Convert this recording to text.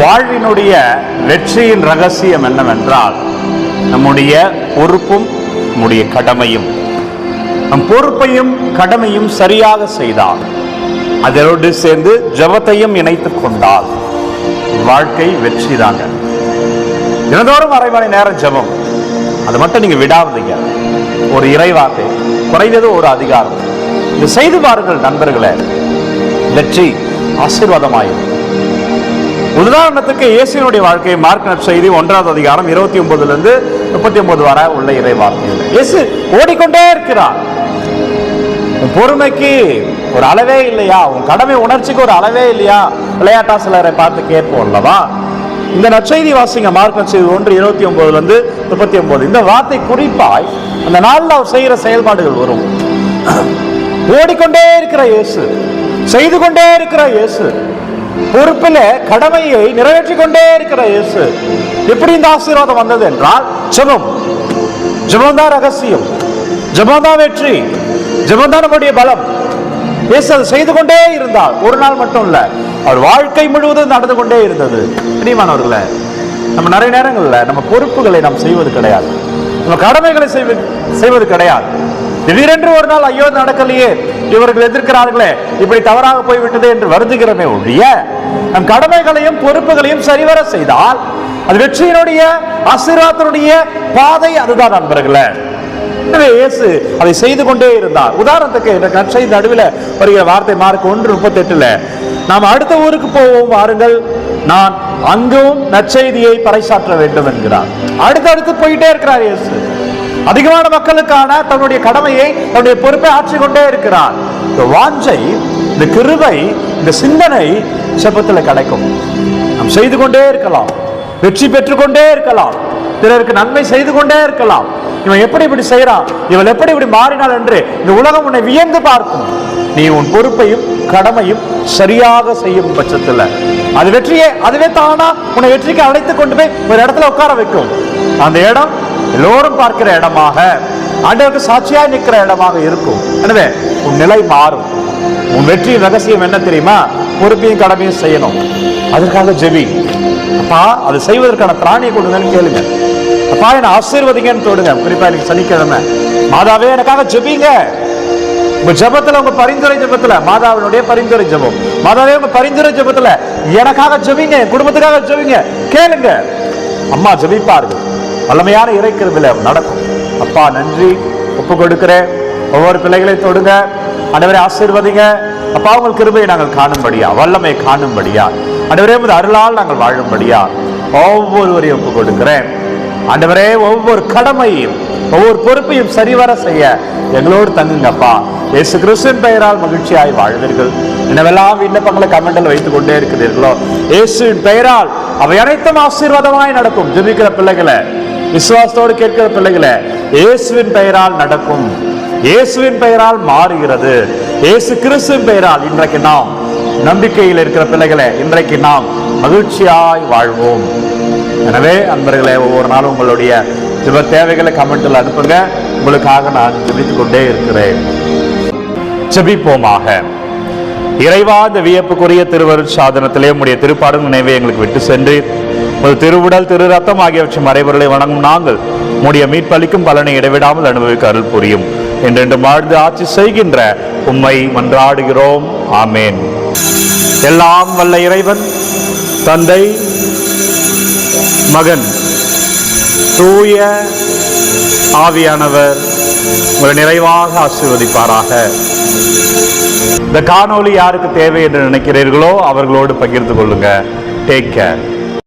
வாழ்வினுடைய வெற்றியின் ரகசியம் என்னவென்றால் நம்முடைய பொறுப்பும் நம்முடைய கடமையும். நம் பொறுப்பையும் கடமையும் சரியாக செய்தால் அதனோடு சேர்ந்து ஜபத்தையும் இணைத்துக் கொண்டால் வாழ்க்கை வெற்றி தாங்க. தினதோறும் அரை மணி நேரம் ஜெபம். அதை மட்டும் நீங்க விடாதீங்க. ஒரு இறைவாக்கு குறைந்தது ஒரு அதிகாரம். இது செய்து பாருங்கள் நண்பர்களே. வெற்றி ஆசீர்வாதமாயும் உதாரணத்துக்கு இயேசுனுடைய வாழ்க்கை மார்க் செய்தி ஒன்றாவது அதிகாரம் இருபத்தி ஒன்பதுல இருந்து முப்பத்தி ஒன்பது வரை உள்ள இறை வார்த்தைகள். இயேசு ஓடிக்கொண்டே இருக்கிறார். உன் பொறுமைக்கு ஒரு அளவே இல்லையா? உன் கடமை உணர்ச்சிக்கு ஒரு அளவே இல்லையா? விளையாட்டா சிலரை பார்த்து கேட்போம் அல்லவா? இந்த நற்செய்தி வாசிங்க மார்க் நற்செய்தி ஒன்று இருபத்தி ஒன்பதுல இருந்து முப்பத்தி ஒன்பது. இந்த வார்த்தை குறிப்பாய் அந்த நாளில் அவர் செய்கிற செயல்பாடுகள் வரும். ஓடிக்கொண்டே இருக்கிற இயேசு செய்து கொண்டே இருக்கிற இயேசு பொறுப்பில் கடமையை நிறைவேற்றி கொண்டே இருக்கிற இயேசு. எப்படி இந்த ஆசீர்வாதம் வந்தது என்றால் ஜபம். ஜெபம்தான் ரகசியம். ஜெபம்தான் வெற்றி. ஜெபம்தான் நம்முடைய பலம். இயேசு அதை செய்து கொண்டே இருந்தார். ஒரு நாள் மட்டும் இல்ல அவர் வாழ்க்கை முழுவதும் நடந்து கொண்டே இருந்தது. பிரியமானவர்களே நம்ம நிறைய நேரங்களில் நம்ம பொறுப்புகளை நாம் செய்வது கிடையாது. நம்ம கடமைகளை செய்வது செய்வது கிடையாது. திடீரென்று ஒரு நாள் ஐயோ நடக்கலையே இவர்கள் எதிர்க்கிறார்களே இப்படி தவறாக போய்விட்டது என்று வருந்துகிறமே ஒழிய நம் கடமைகளையும் பொறுப்புகளையும் சரிவர செய்தால் அது வெற்றியினுடைய அசிராத்தனுடைய பாதை அதுதான் நண்பர்களே. இயேசு அதை செய்து கொண்டே இருந்தார். உதாரணத்துக்கு இந்த கற்றை நடுவில் வருகிற வார்த்தை மார்க் ஒன்று முப்பத்தி எட்டுல நாம் அடுத்த ஊருக்கு போவோம் வாருங்கள். நான் அங்கும் நற்செய்தியை பறைசாற்ற வேண்டும் என்கிறார். அடுத்தடுத்து போயிட்டே இருக்கிறார் இயேசு. அதிகமான மக்களுக்கான தன்னுடைய கடமையை தன்னுடைய பொறுப்பை ஆற்றிக் கொண்டே இருக்கிறார். இந்த வாஞ்சை இந்த கிருபை இந்த சிந்தனை செபத்தில் கிடைக்கும். நாம் செய்து கொண்டே இருக்கலாம். வெற்றி பெற்றுக்கொண்டே இருக்கலாம். பிறருக்கு நன்மை செய்து கொண்டே இருக்கலாம். இவன் எப்படி இப்படி செய்யறான் இவள் எப்படி இப்படி மாறினாள் என்று இந்த உலகம் உன்னை வியந்து பார்க்கும். நீ உன் பொறுப்பையும் கடமையும் சரியாக செய்யும் பட்சத்தில். அது வெற்றியே அதுவே தானா? உன்னை வெற்றிக்கு அழைத்து கொண்டு போய் ஒரு இடத்துல உட்கார வைக்கும். அந்த இடம் எல்லோரும் பார்க்கிற இடமாக ஆண்டவருக்கு சாட்சியாக நிற்கிற இடமாக இருக்கும். எனவே உன் நிலை மாறும். உன் வெற்றியின் ரகசியம் என்ன தெரியுமா? பொறுப்பையும் கடமையும் செய்யணும். அதற்காக ஜெபி. அப்பா அது செய்வதற்கான பிராணியை கொடுங்கன்னு கேளுங்க. அப்பா என்ன ஆசீர்வதிங்கன்னு தோடுங்க. குறிப்பா எனக்கு சனிக்கிழமை. மாதாவே எனக்காக ஜெபிங்க. உங்க ஜெபத்துல உங்க பரிந்துரை ஜெபத்துல மாதாவினுடைய பரிந்துரை ஜெபம். மாதாவே உங்க பரிந்துரை ஜெபத்துல எனக்காக ஜெபிங்க. என் குடும்பத்துக்காக ஜெபிங்க. கேளுங்க. அம்மா ஜெபிப்பார்கள். வல்லமையான இறைக்கிறதுல நடக்கும். அப்பா நன்றி. ஒப்பு கொடுக்கிறேன். ஒவ்வொரு பிள்ளைகளை தொடுங்க. அனைவரை ஆசீர்வதிங்க. அப்பா உங்கள் கிருபையை நாங்கள் காணும்படியா? வல்லமை காணும்படியா? ஆண்டவரே உமது அருளால் நாங்கள் வாழும்படியா? ஒவ்வொருவரையும் ஒப்பு கொடுக்கிறேன். ஆண்டவரே ஒவ்வொரு கடமையும் ஒவ்வொரு பொறுப்பையும் சரிவர செய்ய எங்களோடு தங்குங்கப்பா. இயேசு கிறிஸ்துவின் பெயரால் மகிழ்ச்சியாய் வாழ்வீர்கள். என்னவெல்லாம் விண்ணப்பங்களை கமெண்டில் வைத்துக் கொண்டே இருக்கிறீர்களோ இயேசுவின் பெயரால் அவை அனைத்தும் ஆசீர்வாதமாய் நடக்கும். ஜெபிக்கிற பிள்ளைகளை விசுவாசத்தோடு கேட்கிற பிள்ளைகளை இயேசுவின் பெயரால் நடக்கும். இயேசுவின் பெயரால் மாறுகிறது. இயேசு கிறிஸ்துவின் பெயரால் இன்றைக்கு நாம் நம்பிக்கையில் இருக்கிற பிள்ளைகளை இன்றைக்கு நாம் மகிழ்ச்சியாய் வாழ்வோம். எனவே அன்பர்களே ஒவ்வொரு நாளும் உங்களுடைய சில தேவைகளை கமெண்ட்டில் அனுப்புங்க. உங்களுக்காக நான் ஜெபித்துக் கொண்டே இருக்கிறேன். ஜெபிப்போமாக. இறைவா இந்த வியப்புக்குரிய திருவருட் சாதனத்திலே உடைய திருப்பாடும் நினைவை எங்களுக்கு விட்டு சென்று ஒரு திருவுடல் திரு ரத்தம் ஆகியவற்றின் மறைவர்களை வணங்கும் நாங்கள் உடைய மீட்பளிக்கும் பலனை இடைவிடாமல் அனுபவிக்க அருள் புரியும். என்றென்று வாழ்ந்து ஆட்சி செய்கின்ற உம்மை மன்றாடுகிறோம். ஆமேன். எல்லாம் வல்ல இறைவன் தந்தை மகன் தூய ஆவியானவர் உங்களை நிறைவாக ஆசீர்வதிப்பாராக. இந்த காணொளி யாருக்கு தேவை என்று நினைக்கிறீர்களோ அவர்களோடு பகிர்ந்து கொள்ளுங்க. Take care